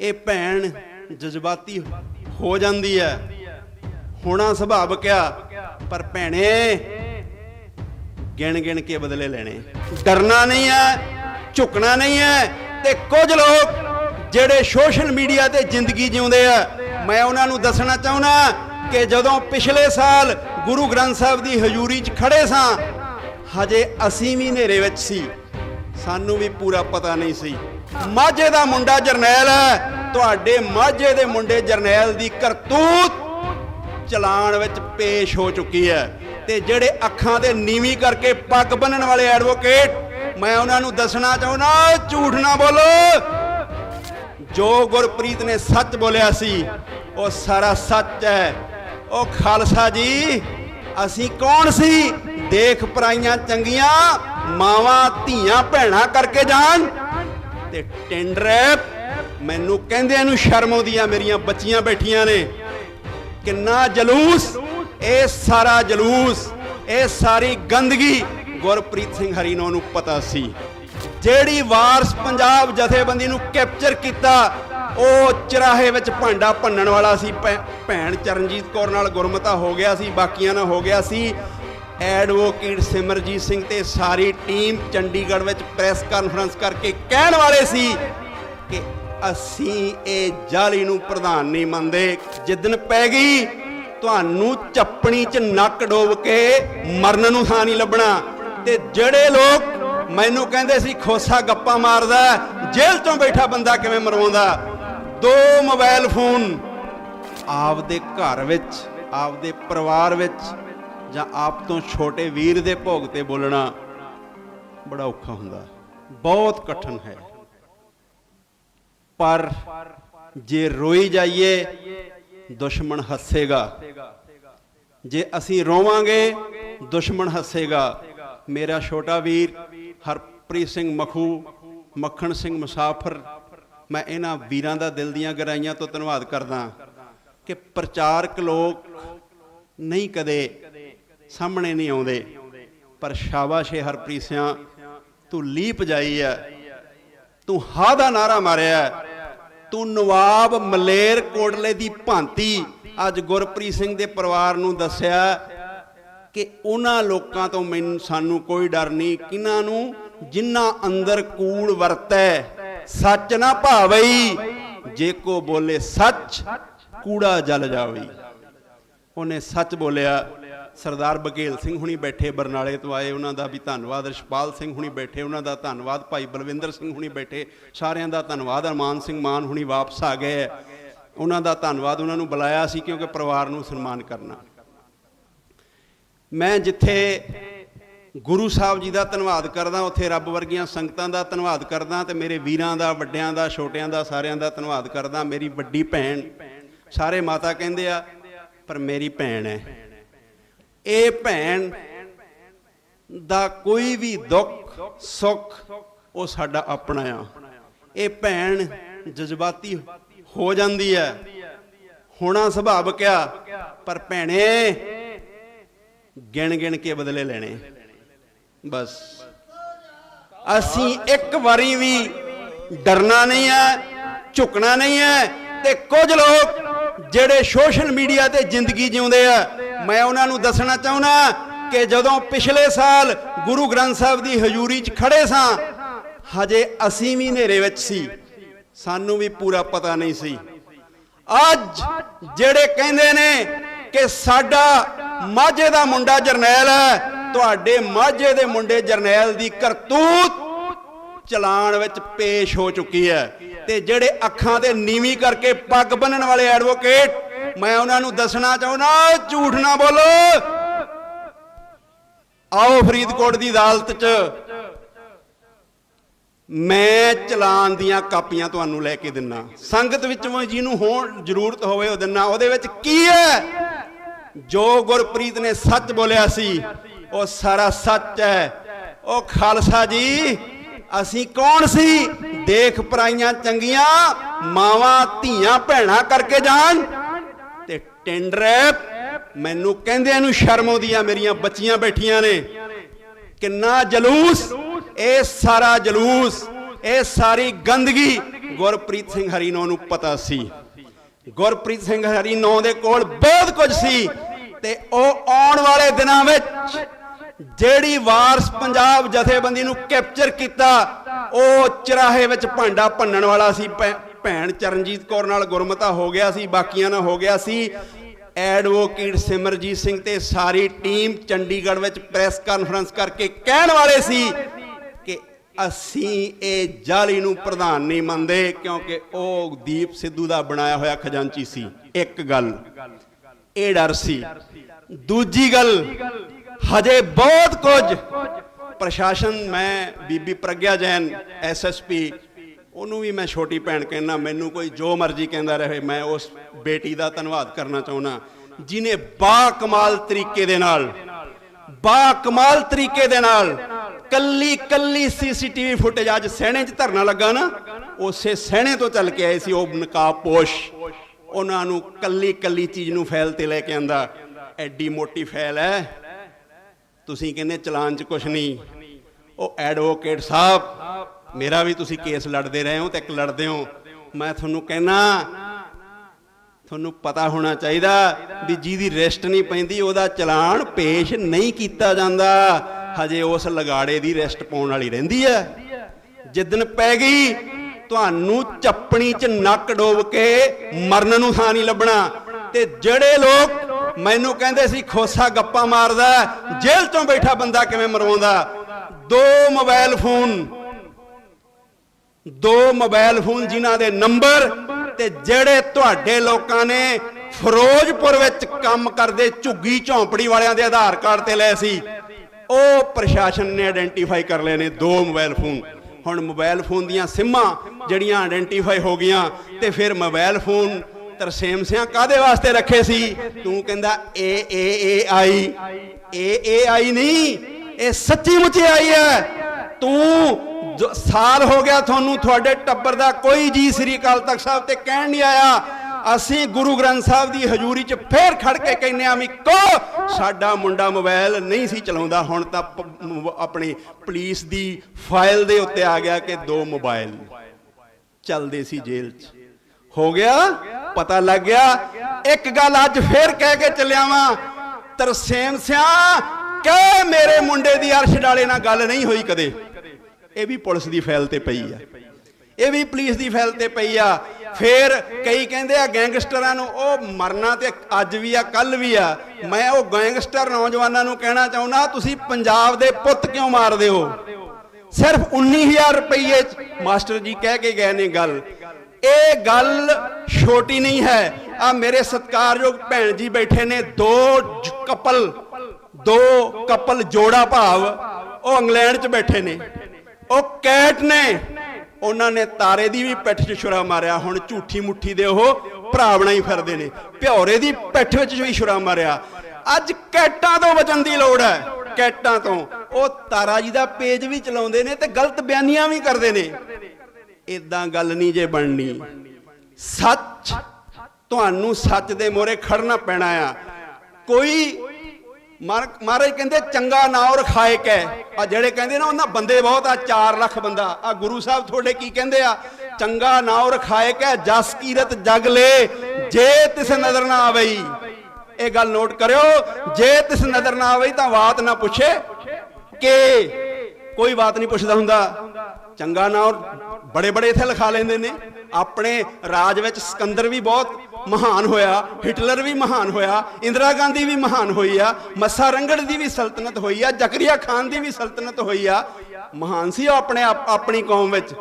ਇਹ ਭੈਣ ਜਜ਼ਬਾਤੀ ਹੋ ਜਾਂਦੀ ਹੈ। ਹੋਣਾ ਸੁਭਾਵਿਕ ਆ ਪਰ ਭੈਣੇ, ਗਿਣ ਗਿਣ ਕੇ ਬਦਲੇ ਲੈਣੇ। ਡਰਨਾ ਨਹੀਂ ਹੈ, ਝੁਕਣਾ ਨਹੀਂ ਹੈ ਤੇ ਕੁਝ ਲੋਕ ਜਿਹੜੇ ਸੋਸ਼ਲ ਮੀਡੀਆ ਤੇ ਜ਼ਿੰਦਗੀ ਜਿਉਂਦੇ ਆ, ਮੈਂ ਉਹਨਾਂ ਨੂੰ ਦੱਸਣਾ ਚਾਹੁੰਦਾ ਕਿ ਜਦੋਂ ਪਿਛਲੇ ਸਾਲ ਗੁਰੂ ਗ੍ਰੰਥ ਸਾਹਿਬ ਦੀ ਹਜ਼ੂਰੀ 'ਚ ਖੜੇ ਸਾਂ, ਹਜੇ ਅਸੀਂ ਵੀ ਹਨੇਰੇ ਵਿੱਚ ਸੀ। ਸਾਨੂੰ ਵੀ ਪੂਰਾ ਪਤਾ ਨਹੀਂ ਸੀ। ਮਾਝੇ ਦਾ ਮੁੰਡਾ ਜਰਨੈਲ ਹੈ। ਤੁਹਾਡੇ ਮਾਝੇ ਦੇ ਮੁੰਡੇ ਜਰਨੈਲ ਦੀ ਕਰਤੂਤ ਚਲਾਨ ਵਿੱਚ ਪੇਸ਼ ਹੋ ਚੁੱਕੀ ਹੈ। ਤੇ ਜਿਹੜੇ ਅੱਖਾਂ ਤੇ ਨੀਵੀਂ ਕਰਕੇ ਪੱਗ ਬੰਨਣ ਵਾਲੇ ਐਡਵੋਕੇਟ, ਮੈਂ ਉਹਨਾਂ ਨੂੰ ਦੱਸਣਾ ਚਾਹੁੰਦਾ, ਝੂਠ ਨਾ ਬੋਲੋ। ਜੋ ਗੁਰਪ੍ਰੀਤ ਨੇ ਸੱਚ ਬੋਲਿਆ ਸੀ, ਉਹ ਸਾਰਾ ਸੱਚ ਹੈ। ਉਹ ਖਾਲਸਾ ਜੀ, ਅਸੀਂ ਕੌਣ ਸੀ? ਦੇਖ ਪਰਾਈਆਂ ਚੰਗੀਆਂ, ਮਾਵਾਂ ਧੀਆਂ ਭੈਣਾਂ ਕਰਕੇ ਜਾਣ। ਤੇ ਟੈਂਡਰੈਪ ਮੈਨੂੰ ਕਹਿੰਦਿਆਂ ਨੂੰ ਸ਼ਰਮ ਆਉਂਦੀ ਆ, ਮੇਰੀਆਂ ਬੱਚੀਆਂ ਬੈਠੀਆਂ ਨੇ। ਕਿੰਨਾ ਜਲੂਸ? ਇਹ ਸਾਰਾ ਜਲੂਸ, ਇਹ ਸਾਰੀ ਗੰਦਗੀ ਗੁਰਪ੍ਰੀਤ ਸਿੰਘ ਹਰੀਨੋ ਨੂੰ ਪਤਾ ਸੀ। ਜਿਹੜੀ ਵਾਰਸ ਪੰਜਾਬ ਜਥੇਬੰਦੀ ਨੂੰ ਕੈਪਚਰ ਕੀਤਾ, ਉਹ ਚਰਾਹੇ ਵਿੱਚ ਭਾਂਡਾ ਭੰਨਣ ਵਾਲਾ ਸੀ। ਭੈ- ਭੈਣ ਚਰਨਜੀਤ ਕੌਰ ਨਾਲ ਗੁਰਮਤਾ ਹੋ ਗਿਆ ਸੀ, ਬਾਕੀਆਂ ਨਾਲ ਹੋ ਗਿਆ ਸੀ। ਐਡਵੋਕੇਟ ਸਿਮਰਜੀਤ ਸਿੰਘ ਤੇ ਸਾਰੀ ਟੀਮ ਚੰਡੀਗੜ੍ਹ ਵਿੱਚ ਪ੍ਰੈਸ ਕਾਨਫਰੰਸ ਕਰਕੇ ਕਹਿਣ ਵਾਲੇ ਸੀ ਕਿ ਅਸੀਂ ਇਹ ਜਾਲੀ ਨੂੰ ਪ੍ਰਧਾਨ ਨਹੀਂ ਮੰਨਦੇ। ਜਿੱਦਨ ਪੈ ਗਈ, ਤੁਹਾਨੂੰ ਚੱਪਣੀ 'ਚ ਨੱਕ ਡੋਬ ਕੇ ਮਰਨ ਨੂੰ ਥਾਂ ਨਹੀਂ ਲੱਭਣਾ। ਤੇ ਜਿਹੜੇ ਲੋਕ ਮੈਨੂੰ ਕਹਿੰਦੇ ਸੀ, ਖੋਸਾ ਗੱਪਾਂ ਮਾਰਦਾ, ਜੇਲ੍ਹ 'ਚੋਂ ਬੈਠਾ ਬੰਦਾ ਕਿਵੇਂ ਮਰਵਾਉਂਦਾ? ਦੋ ਮੋਬਾਈਲ ਫੋਨ ਆਪਦੇ ਘਰ ਵਿੱਚ, ਆਪਦੇ ਪਰਿਵਾਰ ਵਿੱਚ ਜਾਂ ਆਪ ਤੋਂ ਛੋਟੇ ਵੀਰ ਦੇ ਭੋਗ ਤੇ ਬੋਲਣਾ ਬੜਾ ਔਖਾ ਹੁੰਦਾ। ਬਹੁਤ ਕਠਿਨ ਹੈ। ਪਰ ਜੇ ਰੋਈ ਜਾਈਏ, ਦੁਸ਼ਮਣ ਹੱਸੇਗਾ। ਜੇ ਅਸੀਂ ਰੋਵਾਂਗੇ, ਦੁਸ਼ਮਣ ਹੱਸੇਗਾ। ਮੇਰਾ ਛੋਟਾ ਵੀਰ ਹਰਪ੍ਰੀਤ ਸਿੰਘ ਮਖੂ, ਮੱਖਣ ਸਿੰਘ ਮੁਸਾਫਰ, ਮੈਂ ਇਹਨਾਂ ਵੀਰਾਂ ਦਾ ਦਿਲ ਦੀਆਂ ਗਹਿਰਾਈਆਂ ਤੋਂ ਧੰਨਵਾਦ ਕਰਦਾ ਕਿ ਪ੍ਰਚਾਰਕ ਲੋਕ ਨਹੀਂ ਕਦੇ ਸਾਹਮਣੇ ਨਹੀਂ ਆਉਂਦੇ। ਪਰ ਸ਼ਾਬਾਸ਼ ਏ ਹਰਪ੍ਰੀਤ ਸਿਆਂ, ਤੂੰ ਲੀਪ ਜਾਈ ਹੈ ਤੂੰ ਹਾ ਦਾ ਨਾਰਾ ਮਾਰਿਆ ਤੂੰ ਨਵਾਬ ਮਲੇਰ ਕੋਟਲੇ ਦੀ ਭਾਂਤੀ ਅੱਜ ਗੁਰਪ੍ਰੀਤ ਸਿੰਘ ਦੇ ਪਰਿਵਾਰ ਨੂੰ ਦੱਸਿਆ ਕਿ ਉਹਨਾਂ ਲੋਕਾਂ ਤੋਂ ਮੈਨੂੰ, ਸਾਨੂੰ ਕੋਈ ਡਰ ਨਹੀਂ। ਕਿਨਾਂ ਨੂੰ ਜਿਨ੍ਹਾਂ ਅੰਦਰ ਕੂੜ ਵਰਤੈ, ਸੱਚ ਨਾ ਭਾਵਈ, ਜੇ ਕੋ ਬੋਲੇ ਸੱਚ, ਕੂੜਾ ਜਲ ਜਾਵਈ। ਉਹਨੇ ਸੱਚ ਬੋਲਿਆ ਸਰਦਾਰ ਬਘੇਲ ਸਿੰਘ ਹੁਣੀ ਬੈਠੇ, ਬਰਨਾਲੇ ਤੋਂ ਆਏ, ਉਹਨਾਂ ਦਾ ਵੀ ਧੰਨਵਾਦ। ਰਸ਼ਪਾਲ ਸਿੰਘ ਹੁਣੀ ਬੈਠੇ, ਉਹਨਾਂ ਦਾ ਧੰਨਵਾਦ। ਭਾਈ ਬਲਵਿੰਦਰ ਸਿੰਘ ਹੁਣੀ ਬੈਠੇ, ਸਾਰਿਆਂ ਦਾ ਧੰਨਵਾਦ। ਅਰਮਾਨ ਸਿੰਘ ਮਾਨ ਹੁਣੀ ਵਾਪਸ ਆ ਗਏ। ਹੈ। ਉਹਨਾਂ ਦਾ ਧੰਨਵਾਦ, ਉਹਨਾਂ ਨੂੰ ਬੁਲਾਇਆ ਸੀ ਕਿਉਂਕਿ ਪਰਿਵਾਰ ਨੂੰ ਸਨਮਾਨ ਕਰਨਾ। ਮੈਂ ਜਿੱਥੇ ਗੁਰੂ ਸਾਹਿਬ ਜੀ ਦਾ ਧੰਨਵਾਦ ਕਰਦਾ, ਉੱਥੇ ਰੱਬ ਵਰਗੀਆਂ ਸੰਗਤਾਂ ਦਾ ਧੰਨਵਾਦ ਕਰਦਾ ਤੇ ਮੇਰੇ ਵੀਰਾਂ ਦਾ, ਵੱਡਿਆਂ ਦਾ, ਛੋਟਿਆਂ ਦਾ, ਸਾਰਿਆਂ ਦਾ ਧੰਨਵਾਦ ਕਰਦਾ। ਮੇਰੀ ਵੱਡੀ ਭੈਣ, ਸਾਰੇ ਮਾਤਾ ਕਹਿੰਦੇ ਆ, ਪਰ ਮੇਰੀ ਭੈਣ ਹੈ। ਇਹ ਭੈਣ ਦਾ ਕੋਈ ਵੀ ਦੁੱਖ, ਸੁੱਖ, ਉਹ ਸਾਡਾ ਆਪਣਾ ਆ। ਇਹ ਭੈਣ ਜਜ਼ਬਾਤੀ ਹੋ ਜਾਂਦੀ ਹੈ। ਹੋਣਾ ਸੁਭਾਵਿਕ ਆ, ਪਰ ਭੈਣੇ ਗਿਣ ਗਿਣ ਕੇ ਬਦਲੇ ਲੈਣੇ। ਬਸ। ਅਸੀਂ ਇੱਕ ਵਾਰੀ ਵੀ ਡਰਨਾ ਨਹੀਂ ਹੈ, ਝੁਕਣਾ ਨਹੀਂ ਹੈ ਤੇ ਕੁਝ ਲੋਕ ਜਿਹੜੇ ਸੋਸ਼ਲ ਮੀਡੀਆ ਤੇ ਜ਼ਿੰਦਗੀ ਜਿਉਂਦੇ ਆ ਮੈਂ ਉਹਨਾਂ ਨੂੰ ਦੱਸਣਾ ਚਾਹੁੰਦਾ ਕਿ ਜਦੋਂ ਪਿਛਲੇ ਸਾਲ ਗੁਰੂ ਗ੍ਰੰਥ ਸਾਹਿਬ ਦੀ ਹਜ਼ੂਰੀ 'ਚ ਖੜੇ ਸਾਂ, ਹਜੇ ਅਸੀਂ ਵੀ ਹਨੇਰੇ ਵਿੱਚ ਸੀ। ਸਾਨੂੰ ਵੀ ਪੂਰਾ ਪਤਾ ਨਹੀਂ ਸੀ। ਅੱਜ ਜਿਹੜੇ ਕਹਿੰਦੇ ਨੇ ਕਿ ਸਾਡਾ ਮਾਝੇ ਦਾ ਮੁੰਡਾ ਜਰਨੈਲ ਹੈ, ਤੁਹਾਡੇ ਮਾਝੇ ਦੇ ਮੁੰਡੇ ਜਰਨੈਲ ਦੀ ਕਰਤੂਤ ਚਲਾਨ ਵਿੱਚ ਪੇਸ਼ ਹੋ ਚੁੱਕੀ ਹੈ। ਤੇ ਜਿਹੜੇ ਅੱਖਾਂ ਤੇ ਨੀਵੀਂ ਕਰਕੇ ਪੱਗ ਬੰਨਣ ਵਾਲੇ ਐਡਵੋਕੇਟ ਮੈਂ ਉਹਨਾਂ ਨੂੰ ਦੱਸਣਾ ਚਾਹੁੰਦਾ, ਝੂਠ ਨਾ ਬੋਲੋ। ਆਓ ਫਰੀਦਕੋਟ ਦੀ ਅਦਾਲਤ 'ਚ। ਮੈਂ ਚਲਾਨ ਦੀਆਂ ਕਾਪੀਆਂ ਤੁਹਾਨੂੰ ਲੈ ਕੇ ਦਿੰਨਾ। ਸੰਗਤ ਵਿੱਚੋਂ ਜਿਹਨੂੰ ਹੋਣ ਜ਼ਰੂਰਤ ਹੋਵੇ ਉਹ ਦਿੰਨਾ। ਉਹਦੇ ਵਿੱਚ ਕੀ ਹੈ? ਜੋ ਗੁਰਪ੍ਰੀਤ ਨੇ ਸੱਚ ਬੋਲਿਆ ਸੀ, ਉਹ ਸਾਰਾ ਸੱਚ ਹੈ। ਉਹ ਖਾਲਸਾ ਜੀ, ਅਸੀਂ ਕੌਣ ਸੀ? ਦੇਖ ਪਰਾਈਆਂ ਚੰਗੀਆਂ, ਮਾਵਾਂ ਧੀਆਂ ਭੈਣਾਂ ਕਰਕੇ ਜਾਣ। ਟੈਂਡਰ ਟੈਂਡਰੈਪ ਮੈਨੂੰ ਕਹਿੰਦਿਆਂ ਨੂੰ ਸ਼ਰਮ ਆਉਂਦੀ ਆ, ਮੇਰੀਆਂ ਬੱਚੀਆਂ ਬੈਠੀਆਂ ਨੇ। ਕਿੰਨਾ ਜਲੂਸ? ਇਹ ਸਾਰਾ ਜਲੂਸ, ਇਹ ਸਾਰੀ ਗੰਦਗੀ ਗੁਰਪ੍ਰੀਤ ਸਿੰਘ ਹਰੀਨੋ ਨੂੰ ਪਤਾ ਸੀ। ਗੁਰਪ੍ਰੀਤ ਸਿੰਘ ਹਰੀਨੋ ਦੇ ਕੋਲ ਬਹੁਤ ਕੁਝ ਸੀ ਤੇ ਉਹ ਆਉਣ ਵਾਲੇ ਦਿਨਾਂ ਵਿੱਚ ਜਿਹੜੀ ਵਾਰਸ ਪੰਜਾਬ ਜਥੇਬੰਦੀ ਨੂੰ ਕੈਪਚਰ ਕੀਤਾ, ਉਹ ਚਰਾਹੇ ਵਿੱਚ ਭਾਂਡਾ ਭੰਨਣ ਵਾਲਾ ਸੀ ਭੈਣ ਚਰਨਜੀਤ ਕੌਰ ਨਾਲ ਗੁਰਮਤਾ ਹੋ ਗਿਆ ਸੀ, ਬਾਕੀਆਂ ਨਾਲ ਹੋ ਗਿਆ ਸੀ। ਐਡਵੋਕੇਟ ਸਿਮਰਜੀਤ ਸਿੰਘ ਤੇ ਸਾਰੀ ਟੀਮ ਚੰਡੀਗੜ੍ਹ ਵਿੱਚ ਪ੍ਰੈਸ ਕਾਨਫਰੰਸ ਕਰਕੇ ਕਹਿਣ ਵਾਲੇ ਸੀ ਕਿ ਅਸੀਂ ਇਹ ਜਾਲੀ ਨੂੰ ਪ੍ਰਧਾਨ ਨਹੀਂ ਮੰਨਦੇ ਕਿਉਂਕਿ ਉਹ ਦੀਪ ਸਿੱਧੂ ਦਾ ਬਣਾਇਆ ਹੋਇਆ ਖਜ਼ਾਨਚੀ ਸੀ। ਇੱਕ ਗੱਲ, ਇਹ ਡਰ ਸੀ। ਦੂਜੀ ਗੱਲ, ਹਜੇ ਬਹੁਤ ਕੁਝ। ਪ੍ਰਸ਼ਾਸਨ, ਮੈਂ ਬੀਬੀ ਪ੍ਰਗਿਆ ਜੈਨ ਐਸਐਸਪੀ ਉਹਨੂੰ ਵੀ ਮੈਂ ਛੋਟੀ ਭੈਣ ਕਹਿਣਾ ਮੈਨੂੰ ਕੋਈ ਜੋ ਮਰਜ਼ੀ ਕਹਿੰਦਾ ਰਹੇ, ਮੈਂ ਉਸ ਬੇਟੀ ਦਾ ਧੰਨਵਾਦ ਕਰਨਾ ਚਾਹੁੰਦਾ। ਜਿਨੇ ਬਾ ਕਮਾਲ ਤਰੀਕੇ ਦੇ ਨਾਲ, ਬਾ ਕਮਾਲ ਤਰੀਕੇ ਦੇ ਨਾਲ ਕੱਲੀ ਕੱਲੀ ਸੀਸੀਟੀਵੀ ਫੁਟੇਜ ਅੱਜ ਸਹਿਣੇ 'ਚ ਧਰਨਾ ਲੱਗਾ ਨਾ, ਉਸੇ ਸਹਿਣੇ ਤੋਂ ਚੱਲ ਕੇ ਆਏ ਸੀ ਉਹ ਨਕਾਬਪੋਸ਼। ਉਹਨਾਂ ਨੂੰ ਕੱਲੀ ਕੱਲੀ ਚੀਜ਼ ਨੂੰ ਫੈਲ ਤੇ ਲੈ ਕੇ ਆਂਦਾ, ਐਡੀ ਮੋਟੀ ਫੈਲ ਹੈ। ਤੁਸੀਂ ਕਹਿੰਦੇ ਚਲਾਨ 'ਚ ਕੁਝ ਨਹੀਂ। ਉਹ ਐਡਵੋਕੇਟ ਸਾਹਿਬ ਮੇਰਾ ਵੀ ਤੁਸੀਂ ਕੇਸ ਲੜਦੇ ਰਹੇ ਹੋ ਤੇ ਇੱਕ ਲੜਦੇ ਹੋ। ਮੈਂ ਤੁਹਾਨੂੰ ਕਹਿਣਾ, ਤੁਹਾਨੂੰ ਪਤਾ ਹੋਣਾ ਚਾਹੀਦਾ ਵੀ ਜਿਹਦੀ ਰੈਸਟ ਨਹੀਂ ਪੈਂਦੀ, ਉਹਦਾ ਚਲਾਨ ਪੇਸ਼ ਨਹੀਂ ਕੀਤਾ ਜਾਂਦਾ। ਹਜੇ ਉਸ ਲਗਾੜੇ ਦੀ ਰੈਸਟ ਪਾਉਣ ਵਾਲੀ ਰਹਿੰਦੀ ਹੈ। ਜਿੱਦਨ ਪੈ ਗਈ, ਤੁਹਾਨੂੰ ਚੱਪਣੀ 'ਚ ਨੱਕ ਡੋਬ ਕੇ ਮਰਨ ਨੂੰ ਥਾਂ ਨਹੀਂ ਲੱਭਣਾ। ਤੇ ਜਿਹੜੇ ਲੋਕ ਮੈਨੂੰ ਕਹਿੰਦੇ ਸੀ, ਖੋਸਾ ਗੱਪਾਂ ਮਾਰਦਾ, ਜੇਲ੍ਹ ਚੋਂ ਬੈਠਾ ਬੰਦਾ ਕਿਵੇਂ ਮਰਵਾਉਂਦਾ? ਦੋ ਮੋਬਾਈਲ ਫੋਨ ਦੋ ਮੋਬਾਈਲ ਫੋਨ ਜਿਨ੍ਹਾਂ ਦੇ ਨੰਬਰ ਤੇ ਜਿਹੜੇ ਤੁਹਾਡੇ ਲੋਕਾਂ ਨੇ ਫਿਰੋਜ਼ਪੁਰ ਵਿੱਚ ਕੰਮ ਕਰਦੇ ਝੁੱਗੀ ਝੌਂਪੜੀ ਵਾਲਿਆਂ ਦੇ ਆਧਾਰ ਕਾਰਡ ਤੇ ਲਏ ਸੀ, ਉਹ ਪ੍ਰਸ਼ਾਸਨ ਨੇ ਆਇਡੈਂਟੀਫਾਈ ਕਰ ਲਏ ਨੇ ਦੋ ਮੋਬਾਈਲ ਫੋਨ। ਹੁਣ ਮੋਬਾਈਲ ਫੋਨ ਦੀਆਂ ਸਿੰਮਾਂ ਜਿਹੜੀਆਂ ਆਇਡੈਂਟੀਫਾਈ ਹੋ ਗਈਆਂ ਤੇ ਫਿਰ ਮੋਬਾਈਲ ਫੋਨ ਤਰਸੇਮ ਸਿਆਂ ਕਾਦੇ ਵਾਸਤੇ ਰੱਖੇ ਸੀ? ਤੂੰ ਕਹਿੰਦਾ ਏ ਏ ਏ ਆਈ ਏ ਏ ਆਈ ਨਹੀਂ, ਇਹ ਸੱਚੀ ਮੁੱਚੀ ਆਈ ਹੈ। ਤੂੰ ਸਾਲ ਹੋ ਗਿਆ ਤੁਹਾਨੂੰ ਤੁਹਾਡੇ ਟੱਬਰ ਦਾ ਕੋਈ ਜੀ ਸ੍ਰੀ ਅਕਾਲ ਤਖਤ ਸਾਹਿਬ ਤੇ ਕਹਿਣ ਨਹੀਂ ਆਇਆ, ਅਸੀਂ ਗੁਰੂ ਗ੍ਰੰਥ ਸਾਹਿਬ ਦੀ ਹਜ਼ੂਰੀ 'ਚ ਫੇਰ ਖੜ ਕੇ ਕਹਿੰਨੇ ਆ ਵੀ ਕੋ, ਸਾਡਾ ਮੁੰਡਾ ਮੋਬਾਈਲ ਨਹੀਂ ਸੀ ਚਲਾਉਂਦਾ, ਹੁਣ ਤਾਂ ਆਪਣੀ ਪੁਲਿਸ ਦੀ ਫਾਈਲ ਦੇ ਉੱਤੇ ਆ ਗਿਆ ਕਿ ਦੋ ਮੋਬਾਈਲ ਚੱਲਦੇ ਸੀ ਜੇਲ੍ਹ 'ਚ। ਹੋ ਗਿਆ, ਪਤਾ ਲੱਗ ਗਿਆ, ਇੱਕ ਗੱਲ ਅੱਜ ਫੇਰ ਕਹਿ ਕੇ ਚੱਲਿਆ ਵਾਂ, ਤਰਸੇਮ ਸਿਆ ਕਿ ਮੇਰੇ ਮੁੰਡੇ ਦੀ ਅਰਸ਼ ਡਾਲੇ ਨਾਲ ਗੱਲ ਨਹੀਂ ਹੋਈ ਕਦੇ। ਇਹ ਵੀ ਪੁਲਿਸ ਦੀ ਫਾਈਲ ਤੇ ਪਈ ਆ। ਇਹ ਵੀ ਪੁਲਿਸ ਦੀ ਫਾਈਲ ਤੇ ਪਈ ਆ। ਫਿਰ ਕਈ ਕਹਿੰਦੇ ਆ ਗੈਂਗਸਟਰਾਂ ਨੂੰ, ਉਹ ਮਰਨਾ ਤੇ ਅੱਜ ਵੀ ਆ ਕੱਲ ਵੀ ਆ। ਮੈਂ ਉਹ ਗੈਂਗਸਟਰ ਨੌਜਵਾਨਾਂ ਨੂੰ ਕਹਿਣਾ ਚਾਹੁੰਦਾ, ਤੁਸੀਂ ਪੰਜਾਬ ਦੇ ਪੁੱਤ ਕਿਉਂ ਮਾਰਦੇ ਹੋ? ਸਿਰਫ 19000 ਰੁਪਏ ਚ ਮਾਸਟਰ ਜੀ ਕਹਿ ਕੇ ਗਏ ਨੇ ਗੱਲ। ਇਹ ਗੱਲ ਛੋਟੀ ਨਹੀਂ ਹੈ। ਆ ਮੇਰੇ ਸਤਿਕਾਰਯੋਗ ਭੈਣ ਜੀ ਬੈਠੇ ਨੇ, ਦੋ ਕਪਲ ਦੋ ਕਪਲ ਜੋੜਾ ਭਾਵ, ਉਹ ਇੰਗਲੈਂਡ 'ਚ ਬੈਠੇ ਨੇ। ਉਹ ਕੈਟ ਨੇ। ਉਹਨਾਂ ਨੇ ਤਾਰੇ ਦੀ ਵੀ ਪਿੱਠ 'ਚ ਛੁਰਾ ਮਾਰਿਆ। ਹੁਣ ਝੂਠੀ ਮੁੱਠੀ ਦੇ ਉਹ ਭਰਾ ਬਣਾਈ ਫਿਰਦੇ ਨੇ। ਭਿਉਰੇ ਦੀ ਪਿੱਠ ਵਿੱਚ ਵੀ ਛੁਰਾ ਮਾਰਿਆ। ਅੱਜ ਕੈਟਾਂ ਤੋਂ ਬਚਣ ਦੀ ਲੋੜ ਹੈ। ਕੈਟਾਂ ਤੋਂ। ਉਹ ਤਾਰਾ ਜੀ ਦਾ ਪੇਜ ਵੀ ਚਲਾਉਂਦੇ ਨੇ ਤੇ ਗਲਤ ਬਿਆਨੀਆਂ ਵੀ ਕਰਦੇ ਨੇ। ਇਦਾਂ ਗੱਲ ਨਹੀਂ ਜੇ ਬਣਨੀ। ਸੱਚ। ਤੁਹਾਨੂੰ ਸੱਚ ਦੇ ਮੋਰੇ ਖੜਨਾ ਪੈਣਾ ਆ। ਕੋਈ ਮਹਾਰਾਜ ਕਹਿੰਦੇ, ਚੰਗਾ ਨਾਮ ਰਖਾਏ ਕੈ ਆ ਜਿਹੜੇ ਕਹਿੰਦੇ ਨਾ, ਉਹਨਾਂ ਬੰਦੇ ਬਹੁਤ ਆ 4 ਲੱਖ ਬੰਦਾ। ਆ ਗੁਰੂ ਸਾਹਿਬ ਤੁਹਾਡੇ ਕੀ ਕਹਿੰਦੇ ਆ? ਚੰਗਾ ਨਾਮ ਰਖਾਏ ਕੈ ਜਸ ਕੀਰਤ ਜਗ ਲੈ, ਜੇ ਤਿਸ ਨਜ਼ਰ ਨਾ ਆਵਈ। ਇਹ ਗੱਲ ਨੋਟ ਕਰਿਓ, ਜੇ ਤਿਸ ਨਜ਼ਰ ਨਾ ਆਵਈ ਤਾਂ ਬਾਤ ਨਾ ਪੁੱਛੇ ਕਿ ਕੋਈ ਬਾਤ ਨਹੀਂ ਪੁੱਛਦਾ ਹੁੰਦਾ। ਚੰਗਾ ਨਾਮ ਬੜੇ ਬੜੇ ਇੱਥੇ ਲਿਖਾ ਲੈਂਦੇ ਨੇ। ਆਪਣੇ ਰਾਜ ਵਿੱਚ ਸਿਕੰਦਰ ਵੀ ਬਹੁਤ ਮਹਾਨ ਹੋਇਆ, ਹਿਟਲਰ ਵੀ ਮਹਾਨ ਹੋਇਆ, ਇੰਦਰਾ ਗਾਂਧੀ ਵੀ ਮਹਾਨ ਹੋਈ ਆ, ਮੱਸਾ ਰੰਗੜ ਦੀ ਵੀ ਸਲਤਨਤ ਹੋਈ ਆ, ਜ਼ਕਰੀਆ ਖਾਨ ਦੀ ਵੀ ਸਲਤਨਤ ਹੋਈ ਆ। ਮਹਾਨ ਸੀ ਉਹ ਆਪਣੇ ਆਪਣੀ ਕੌਮ ਵਿੱਚ।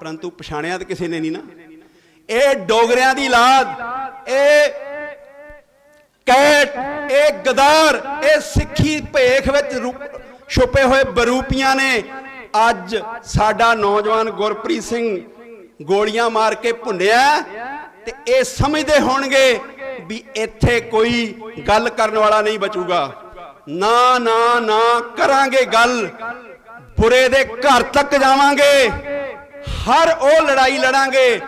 ਪਰੰਤੂ ਪਛਾਣਿਆ ਤਾਂ ਕਿਸੇ ਨੇ ਨਹੀਂ ਨਾ। ਇਹ ਡੋਗਰਿਆਂ ਦੀ ਲਾਦ, ਇਹ ਕੈਟ, ਇਹ ਗਦਾਰ, ਇਹ ਸਿੱਖੀ ਭੇਖ ਵਿੱਚ ਛੁਪੇ ਹੋਏ ਬਰੂਪੀਆਂ ਨੇ। ਅੱਜ ਸਾਡਾ ਨੌਜਵਾਨ ਗੁਰਪ੍ਰੀਤ ਸਿੰਘ ਗੋਲੀਆਂ ਮਾਰ ਕੇ ਭੁੰਨਿਆ ਤੇ ਇਹ ਸਮਝਦੇ ਹੋਣਗੇ ਵੀ ਇੱਥੇ ਕੋਈ ਗੱਲ ਕਰਨ ਵਾਲਾ ਨਹੀਂ ਬਚੂਗਾ। ਨਾ ਨਾ ਨਾ ਕਰਾਂਗੇ ਗੱਲ। ਬੁਰੇ ਦੇ ਘਰ ਤੱਕ ਜਾਵਾਂਗੇ। ਹਰ ਉਹ ਲੜਾਈ ਲੜਾਂਗੇ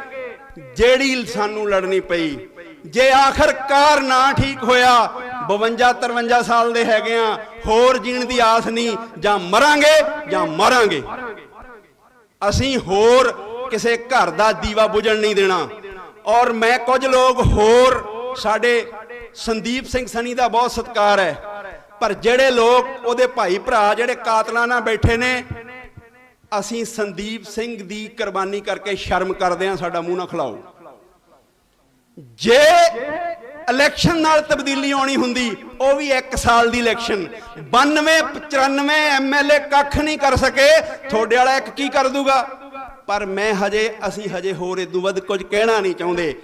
ਜਿਹੜੀ ਸਾਨੂੰ ਲੜਨੀ ਪਈ। ਜੇ ਆਖਰਕਾਰ ਨਾ ਠੀਕ ਹੋਇਆ 52 53 ਸਾਲ ਦੇ ਹੈਗੇ ਆ, ਹੋਰ ਜੀਣ ਦੀ ਆਸ ਨਹੀਂ, ਜਾਂ ਮਰਾਂਗੇ ਜਾਂ ਮਰਾਂਗੇ। ਅਸੀਂ ਹੋਰ ਕਿਸੇ ਘਰ ਦਾ ਦੀਵਾ ਬੁਝਣ ਨਹੀਂ ਦੇਣਾ। ਔਰ ਮੈਂ ਕੁਝ ਲੋਕ ਹੋਰ ਸਾਡੇ ਸੰਦੀਪ ਸਿੰਘ ਸਨੀ ਦਾ ਬਹੁਤ ਸਤਿਕਾਰ ਹੈ। ਪਰ ਜਿਹੜੇ ਲੋਕ ਉਹਦੇ ਭਾਈ ਭਰਾ ਜਿਹੜੇ ਕਾਤਲਾਂ ਨਾਲ ਬੈਠੇ ਨੇ, ਅਸੀਂ ਸੰਦੀਪ ਸਿੰਘ ਦੀ ਕੁਰਬਾਨੀ ਕਰਕੇ ਸ਼ਰਮ ਕਰਦੇ ਹਾਂ, ਸਾਡਾ ਮੂੰਹ ਨਾ ਖਲਾਓ। ਜੇ ਇਲੈਕਸ਼ਨ ਨਾਲ ਤਬਦੀਲੀ ਆਉਣੀ ਹੁੰਦੀ, ਉਹ ਵੀ 1 ਸਾਲ ਦੀ ਇਲੈਕਸ਼ਨ। 92 94 ਐਮਐਲਏ ਕੱਖ ਨਹੀਂ ਕਰ ਸਕੇ, ਤੁਹਾਡੇ ਵਾਲਾ ਇੱਕ ਕੀ ਕਰ ਦੂਗਾ? ਪਰ ਮੈਂ ਹਜੇ, ਅਸੀਂ ਹਜੇ ਹੋਰ ਇਦੋਂ ਵੱਧ ਕੁਝ ਕਹਿਣਾ ਨਹੀਂ ਚਾਹੁੰਦੇ।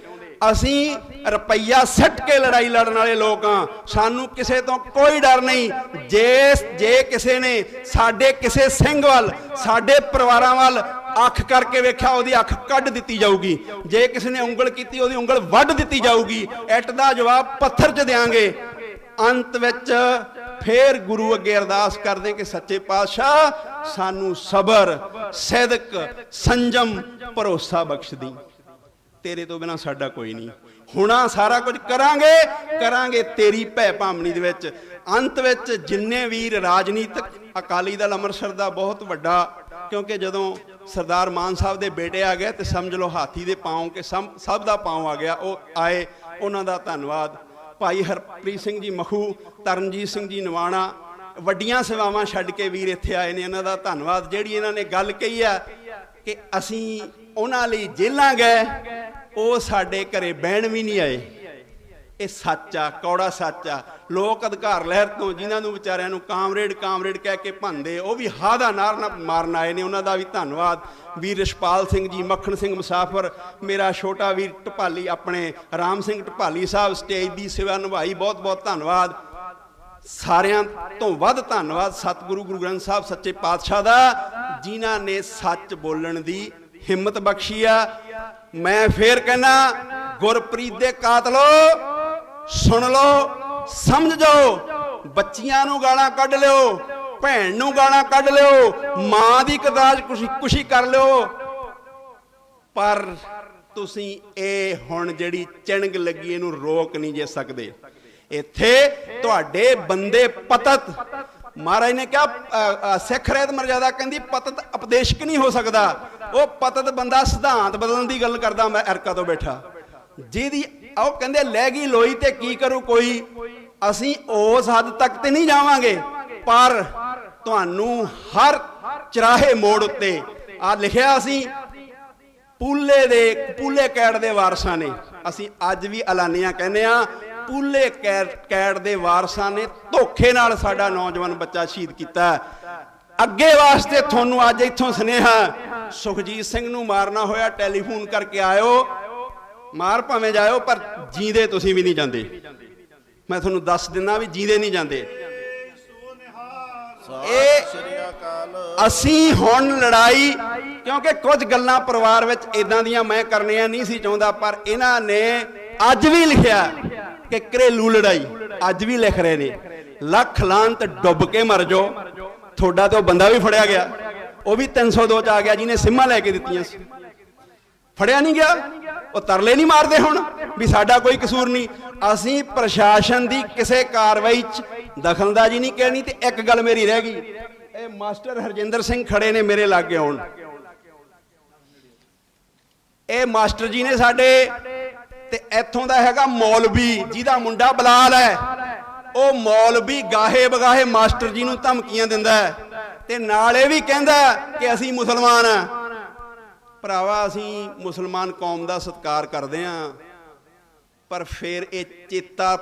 ਅਸੀਂ ਰੁਪਈਆ ਸੱਟ ਕੇ ਲੜਾਈ ਲੜਨ ਵਾਲੇ ਲੋਕ ਆ ਸਾਨੂੰ ਕਿਸੇ ਤੋਂ ਕੋਈ ਡਰ ਨਹੀਂ। ਜੇ ਜੇ ਕਿਸੇ ਨੇ ਸਾਡੇ ਕਿਸੇ ਸਿੰਘ ਵੱਲ, ਸਾਡੇ ਪਰਿਵਾਰਾਂ ਵੱਲ ਅੱਖ ਕਰਕੇ ਵੇਖਿਆ, ਉਹਦੀ ਅੱਖ ਕੱਢ ਦਿੱਤੀ ਜਾਊਗੀ। ਜੇ ਕਿਸੇ ਨੇ ਉਂਗਲ ਕੀਤੀ, ਉਹਦੀ ਉਂਗਲ ਵੱਢ ਦਿੱਤੀ ਜਾਊਗੀ। ਐਟ ਦਾ ਜਵਾਬ ਪੱਥਰ 'ਚ ਦੇਾਂਗੇ ਅੰਤ ਵਿੱਚ ਫੇਰ ਗੁਰੂ ਅੱਗੇ ਅਰਦਾਸ ਕਰਦੇ ਕਿ ਸੱਚੇ ਪਾਤਸ਼ਾਹ, ਸਾਨੂੰ ਸਬਰ, ਸਿਦਕ, ਸੰਜਮ, ਭਰੋਸਾ ਬਖਸ਼ ਦੀ ਤੇਰੇ ਤੋਂ ਬਿਨਾ ਸਾਡਾ ਕੋਈ ਨਹੀਂ। ਹੁਣਾ ਸਾਰਾ ਕੁਝ ਕਰਾਂਗੇ ਕਰਾਂਗੇ ਤੇਰੀ ਭੈ ਭਾਮਣੀ ਦੇ ਵਿੱਚ। ਅੰਤ ਵਿੱਚ ਜਿੰਨੇ ਵੀਰ ਰਾਜਨੀਤਿਕ, ਅਕਾਲੀ ਦਲ ਅੰਮ੍ਰਿਤਸਰ ਦਾ ਬਹੁਤ ਵੱਡਾ, ਕਿਉਂਕਿ ਜਦੋਂ ਸਰਦਾਰ ਮਾਨ ਸਾਹਿਬ ਦੇ ਬੇਟੇ ਆ ਗਏ ਤੇ ਸਮਝ ਲਓ ਹਾਥੀ ਦੇ ਪਾਉਂ ਕੇ ਸਮ- ਸਭ ਦਾ ਪਾਉਂ ਆ ਗਿਆ, ਉਹ ਆਏ, ਉਹਨਾਂ ਦਾ ਧੰਨਵਾਦ। ਭਾਈ ਹਰਪ੍ਰੀਤ ਸਿੰਘ ਜੀ ਮਖੂ, ਤਰਨਜੀਤ ਸਿੰਘ ਜੀ ਨਵਾਣਾ, ਵੱਡੀਆਂ ਸੇਵਾਵਾਂ ਛੱਡ ਕੇ ਵੀਰ ਇੱਥੇ ਆਏ ਨੇ, ਇਹਨਾਂ ਦਾ ਧੰਨਵਾਦ। ਜਿਹੜੀ ਇਹਨਾਂ ਨੇ ਗੱਲ ਕਹੀ ਆ ਕਿ ਅਸੀਂ ਉਹਨਾਂ ਲਈ ਜੇਲਾਂ ਗਏ, ਉਹ ਸਾਡੇ ਘਰੇ ਬਹਿਣ ਵੀ ਨਹੀਂ ਆਏ। ਇਹ ਸੱਚ ਆ, ਕੌੜਾ ਸੱਚ ਆ। ਲੋਕ ਅਧਿਕਾਰ ਲਹਿਰ ਤੋਂ ਜਿਨ੍ਹਾਂ ਨੂੰ ਵਿਚਾਰਿਆਂ ਨੂੰ ਕਾਮਰੇਡ ਕਾਮਰੇਡ ਕਹਿ ਕੇ ਭੰਦੇ ਉਹ ਵੀ ਹਾਦਾ ਨਾਰ ਨਾ ਮਾਰਨ ਆਏ ਨੇ। ਉਹਨਾਂ ਦਾ ਵੀ ਧੰਨਵਾਦ। ਵੀਰ ਰਿਸ਼ਪਾਲ ਸਿੰਘ ਜੀ, ਮੱਖਣ ਸਿੰਘ ਮੁਸਾਫਰ, ਮੇਰਾ ਛੋਟਾ ਵੀਰ ਢਪਾਲੀ ਆਪਣੇ, ਰਾਮ ਸਿੰਘ ਢਪਾਲੀ ਸਾਹਿਬ ਸਟੇਜ ਦੀ ਸੇਵਾ ਨਿਭਾਈ ਬਹੁਤ ਬਹੁਤ ਧੰਨਵਾਦ। ਸਾਰਿਆਂ ਤੋਂ ਵੱਧ ਧੰਨਵਾਦ ਸਤਿਗੁਰੂ ਗੁਰੂ ਗ੍ਰੰਥ ਸਾਹਿਬ ਸੱਚੇ ਪਾਤਸ਼ਾਹ ਦਾ, ਜਿਨ੍ਹਾਂ ਨੇ ਸੱਚ ਬੋਲਣ ਦੀ ਹਿੰਮਤ ਬਖਸ਼ੀ ਆ। ਮੈਂ ਫੇਰ ਕਹਿਣਾ ਗੁਰਪ੍ਰੀਤ ਦੇ ਕਾਤਲੋ ਸੁਣ ਲਓ ਸਮਝ ਜਾਓ। ਬੱਚੀਆਂ ਨੂੰ ਗਾਲਾਂ ਕੱਢ ਲਿਓ ਭੈਣ ਨੂੰ ਗਾਲਾਂ ਕੱਢ ਲਿਓ ਮਾਂ ਦੀ ਕਦਾਜ ਖੁਸ਼ੀ ਖੁਸ਼ੀ ਕਰ ਲਿਓ। ਪਰ ਤੁਸੀਂ ਇਹ ਹੁਣ ਜਿਹੜੀ ਚਿਣਗ ਲੱਗੀ ਇਹਨੂੰ ਰੋਕ ਨਹੀਂ ਜੇ ਸਕਦੇ। ਇੱਥੇ ਤੁਹਾਡੇ ਬੰਦੇ ਪਤਤ ਮਹਾਰਾਜ ਨੇ ਕਿਹਾ ਅ, ਸਿੱਖ ਰਹਿਤ ਮਰਜ਼ਾਦਾ ਕਹਿੰਦੀ ਪਤਤ ਉਪਦੇਸ਼ਕ ਨਹੀਂ ਹੋ ਸਕਦਾ। ਉਹ ਪਤਤ ਬੰਦਾ ਸਿਧਾਂਤ ਬਦਲਣ ਦੀ ਗੱਲ ਕਰਦਾ ਮੈਂ ਅਰਕਾ ਤੋਂ ਬੈਠਾ। ਜਿਹਦੀ ਆਓ ਕਹਿੰਦੇ ਲੈ ਗਈ ਲੋਈ ਤੇ ਕੀ ਕਰੂ ਕੋਈ? ਅਸੀਂ ਉਸ ਹੱਦ ਤੱਕ ਤੇ ਨਹੀਂ ਜਾਵਾਂਗੇ, ਪਰ ਤੁਹਾਨੂੰ ਹਰ ਚਰਾਹੇ ਮੋੜ ਉੱਤੇ ਆ ਲਿਖਿਆ ਅਸੀਂ, ਪੂਲੇ ਦੇ, ਪੂਲੇ ਕੈੜ ਦੇ ਵਾਰਸਾਂ ਨੇ। ਅਸੀਂ ਅੱਜ ਵੀ ਐਲਾਨੀਆਂ ਕਹਿੰਦੇ ਆ ਪੂਲੇ ਕੈੜ ਕੈੜ ਦੇ ਵਾਰਸਾਂ ਨੇ ਧੋਖੇ ਨਾਲ ਸਾਡਾ ਨੌਜਵਾਨ ਬੱਚਾ ਸ਼ਹੀਦ ਕੀਤਾ। ਅੱਗੇ ਵਾਸਤੇ ਤੁਹਾਨੂੰ ਅੱਜ ਇੱਥੋਂ ਸੁਨੇਹਾ, ਸੁਖਜੀਤ ਸਿੰਘ ਨੂੰ ਮਾਰਨਾ ਹੋਇਆ, ਟੈਲੀਫੋਨ ਕਰਕੇ ਆਇਓ। ਮਾਰ ਭਾਵੇਂ ਜਾਇਓ ਪਰ ਜੀਂਦੇ ਤੁਸੀਂ ਵੀ ਨਹੀਂ ਜਾਂਦੇ। ਮੈਂ ਤੁਹਾਨੂੰ ਦੱਸ ਦਿੰਦਾ ਵੀ ਜੀਂਦੇ ਨਹੀਂ ਜਾਂਦੇ। ਇਹ ਅਸੀਂ ਹੁਣ ਲੜਾਈ ਕਿਉਂਕਿ ਕੁਝ ਗੱਲਾਂ ਪਰਿਵਾਰ ਵਿੱਚ ਇਦਾਂ ਦੀਆਂ ਮੈਂ ਕਰਨੀਆਂ ਨਹੀਂ ਸੀ ਚਾਹੁੰਦਾ ਪਰ ਇਹਨਾਂ ਨੇ ਅੱਜ ਵੀ ਲਿਖਿਆ ਕਿ ਘਰੇਲੂ ਲੜਾਈ ਅੱਜ ਵੀ ਲਿਖ ਰਹੇ ਨੇ। ਲੱਖ ਲਾਂਤ ਡੁੱਬ ਕੇ ਮਰ ਜਾਓ। ਤੁਹਾਡਾ ਤੇ ਉਹ ਬੰਦਾ ਵੀ ਫੜਿਆ ਗਿਆ। ਉਹ ਵੀ 302 ਚ ਆ ਗਿਆ ਜਿਹਨੇ ਸਿੰਮਾਂ ਲੈ ਕੇ ਦਿੱਤੀਆਂ ਸੀ। ਫੜਿਆ ਨਹੀਂ ਗਿਆ? ਉਹ ਤਰਲੇ ਨਹੀਂ ਮਾਰਦੇ ਹੁਣ ਵੀ ਸਾਡਾ ਕੋਈ ਕਸੂਰ ਨਹੀਂ। ਅਸੀਂ ਪ੍ਰਸ਼ਾਸਨ ਦੀ ਕਿਸੇ ਕਾਰਵਾਈ 'ਚ ਦਖਲਅੰਦਾਜ਼ੀ ਨਹੀਂ ਕਹਿਣੀ ਤੇ ਇੱਕ ਗੱਲ ਮੇਰੀ ਰਹਿ ਗਈ। ਇਹ ਮਾਸਟਰ ਹਰਜਿੰਦਰ ਸਿੰਘ ਖੜੇ ਨੇ ਮੇਰੇ ਲਾਗੇ ਆਉਣ। ਇਹ ਮਾਸਟਰ ਜੀ ਨੇ ਸਾਡੇ ਤੇ ਇੱਥੋਂ ਦਾ ਹੈਗਾ ਮੌਲਵੀ, ਜਿਹਦਾ ਮੁੰਡਾ ਬਲਾਲ ਹੈ। ਉਹ ਮੌਲਵੀ ਗਾਹੇ ਬਗਾਹੇ ਮਾਸਟਰ ਜੀ ਨੂੰ ਧਮਕੀਆਂ ਦਿੰਦਾ ਤੇ ਨਾਲ ਇਹ ਵੀ ਕਹਿੰਦਾ ਕਿ ਅਸੀਂ ਮੁਸਲਮਾਨ ਆ ਭਰਾਵਾ, ਅਸੀਂ ਮੁਸਲਮਾਨ ਕੌਮ ਦਾ ਸਤਿਕਾਰ ਕਰਦੇ ਆਂ ਪਰ ਫਿਰ ਇਹ ਚੇਤਾ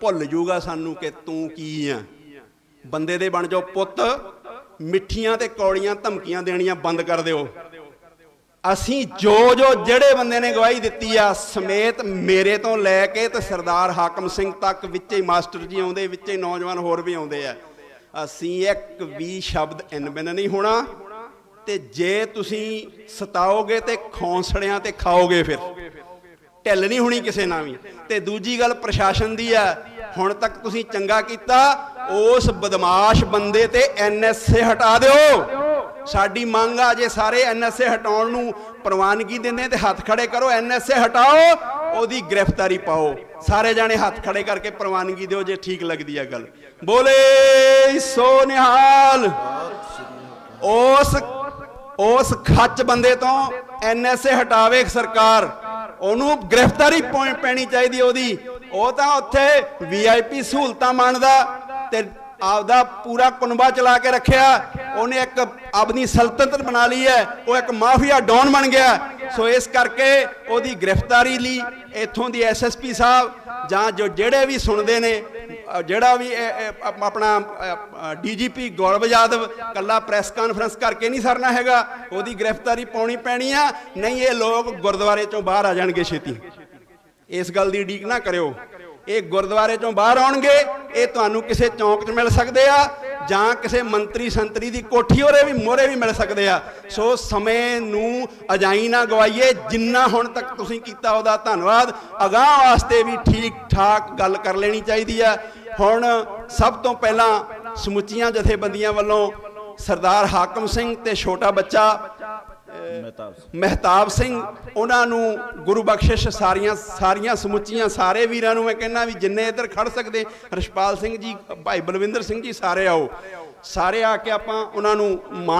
ਭੁੱਲ ਜੂਗਾ ਸਾਨੂੰ ਕਿ ਤੂੰ ਕੀ ਆ। ਬੰਦੇ ਦੇ ਬਣ ਜਾਓ ਪੁੱਤ, ਮਿੱਠੀਆਂ ਤੇ ਕੌੜੀਆਂ ਧਮਕੀਆਂ ਦੇਣੀਆਂ ਬੰਦ ਕਰ ਦਿਓ। ਅਸੀਂ ਜੋ ਜੋ ਜਿਹੜੇ ਬੰਦੇ ਨੇ ਗਵਾਹੀ ਦਿੱਤੀ ਆ, ਸਮੇਤ ਮੇਰੇ ਤੋਂ ਲੈ ਕੇ ਤੇ ਸਰਦਾਰ ਹਾਕਮ ਸਿੰਘ ਤੱਕ ਵਿੱਚ ਹੀ ਮਾਸਟਰ ਜੀ ਆਉਂਦੇ, ਵਿੱਚ ਹੀ ਨੌਜਵਾਨ ਹੋਰ ਵੀ ਆਉਂਦੇ ਆ। ਅਸੀਂ ਇੱਕ ਵੀ ਸ਼ਬਦ ਇਨਬਿਨ ਨਹੀਂ ਹੋਣਾ। ਤੇ ਜੇ ਤੁਸੀਂ ਸਤਾਓਗੇ ਤੇ ਖੌਂਸੜਿਆਂ ਤੇ ਖਾਓਗੇ ਫਿਰ। ਢਿੱਲ ਨਹੀਂ ਹੋਣੀ ਕਿਸੇ ਨਾਲ ਵੀ। ਤੇ ਦੂਜੀ ਗੱਲ ਪ੍ਰਸ਼ਾਸਨ ਦੀ ਆ, ਹੁਣ ਤੱਕ ਤੁਸੀਂ ਚੰਗਾ ਕੀਤਾ, ਉਸ ਬਦਮਾਸ਼ ਬੰਦੇ ਤੇ ਐਨਐਸਏ ਹਟਾ ਦਿਓ। ਸਾਡੀ ਮੰਗ ਆ ਜੇ ਸਾਰੇ ਐਨਐਸਏ ਹਟਾਉਣ ਨੂੰ ਪ੍ਰਵਾਨਗੀ ਦਿੰਦੇ ਤੇ ਹੱਥ ਖੜੇ ਕਰੋ ਐਨਐਸਏ ਹਟਾਓ, ਉਹਦੀ ਗ੍ਰਿਫਤਾਰੀ ਪਾਓ। ਸਾਰੇ ਜਾਣੇ ਹੱਥ ਖੜੇ ਕਰਕੇ ਪ੍ਰਵਾਨਗੀ ਦਿਓ ਜੇ ਠੀਕ ਲੱਗਦੀ ਆ ਗੱਲ। ਬੋਲੇ ਸੋ ਨਿਹਾਲ। ਉਸ ਉਸ ਖੱਚ ਬੰਦੇ ਤੋਂ ਐਨਐਸਏ ਹਟਾਵੇ ਸਰਕਾਰ। ਉਹਨੂੰ ਗ੍ਰਿਫਤਾਰੀ ਪੌਂ- ਪੈਣੀ ਚਾਹੀਦੀ ਉਹਦੀ। ਉਹ ਤਾਂ ਉੱਥੇ ਵੀਆਈਪੀ ਸਹੂਲਤਾਂ ਮੰਨਦਾ ਤੇ ਆਪਦਾ ਪੂਰਾ ਕੁਨਬਾ ਚਲਾ ਕੇ ਰੱਖਿਆ। ਉਹਨੇ ਇੱਕ ਆਪਣੀ ਸਲਤਨਤ ਬਣਾ ਲਈ ਹੈ। ਉਹ ਇੱਕ ਮਾਫੀਆ ਡੌਨ ਬਣ ਗਿਆ। ਸੋ ਇਸ ਕਰਕੇ ਉਹਦੀ ਗ੍ਰਿਫਤਾਰੀ ਲਈ ਇੱਥੋਂ ਦੀ ਐਸਐਸਪੀ ਸਾਹਿਬ ਜਾਂ ਜੋ ਜਿਹੜੇ ਵੀ ਸੁਣਦੇ ਨੇ ਜਿਹੜਾ ਵੀ ਇਹ- ਇਹ ਆਪ- ਆਪਣਾ ਡੀਜੀਪੀ ਗੌਰਵ ਯਾਦਵ ਕੱਲਾ ਪ੍ਰੈਸ ਕਾਨਫਰੰਸ ਕਰਕੇ ਨਹੀਂ ਸਰਨਾ ਹੈਗਾ, ਉਹਦੀ ਗ੍ਰਿਫਤਾਰੀ ਪਾਉਣੀ ਪੈਣੀ ਆ, ਨਹੀਂ ਇਹ ਲੋਕ ਗੁਰਦੁਆਰੇ ਚੋਂ ਬਾਹਰ ਆ ਜਾਣਗੇ ਛੇਤੀ। ਇਸ ਗੱਲ ਦੀ ਉਡੀਕ ਨਾ ਕਰਿਓ। ਇਹ ਗੁਰਦੁਆਰੇ ਚੋਂ ਬਾਹਰ ਆਉਣਗੇ, ਇਹ ਤੁਹਾਨੂੰ ਕਿਸੇ ਚੌਂਕ 'ਚ ਮਿਲ ਸਕਦੇ ਆ, ਜਾਂ ਕਿਸੇ ਮੰਤਰੀ ਸੰਤਰੀ ਦੀ ਕੋਠੀ ਹੋਰੇ ਵੀ ਮੋਰੇ ਵੀ ਮਿਲ ਸਕਦੇ ਆ। ਸੋ ਸਮੇਂ ਨੂੰ ਅਜਾਈ ਨਾ ਗਵਾਈਏ, ਜਿੰਨਾ ਹੁਣ ਤੱਕ ਤੁਸੀਂ ਕੀਤਾ ਉਹਦਾ ਧੰਨਵਾਦ। ਅਗਾਹ ਵਾਸਤੇ ਵੀ ਠੀਕ ਠਾਕ ਗੱਲ ਕਰ ਲੈਣੀ ਚਾਹੀਦੀ ਆ। ਹੁਣ ਸਭ ਤੋਂ ਪਹਿਲਾਂ ਸਮੁੱਚੀਆਂ ਜਥੇਬੰਦੀਆਂ ਵੱਲੋਂ ਸਰਦਾਰ ਹਾਕਮ ਸਿੰਘ ਤੇ ਛੋਟਾ ਬੱਚਾ ਮਹਿਤਾਬ ਸਿੰਘ, ਉਹਨਾਂ ਨੂੰ ਗੁਰੂ ਬਖਸ਼ਿਸ਼ ਸਾਰੀਆਂ ਸਾਰੀਆਂ ਸਮੁੱਚੀਆਂ ਸਾਰੇ ਵੀਰਾਂ ਨੂੰ ਮੈਂ ਕਹਿੰਦਾ ਵੀ ਜਿੰਨੇ ਇੱਧਰ ਖੜ ਸਕਦੇ ਰਸ਼ਪਾਲ ਸਿੰਘ ਜੀ, ਭਾਈ ਬਲਵਿੰਦਰ ਸਿੰਘ ਜੀ ਸਾਰੇ ਆਓ। ਸਾਰੇ ਆ ਕੇ ਆਪਾਂ ਉਹਨਾਂ ਨੂੰ ਮਾਣ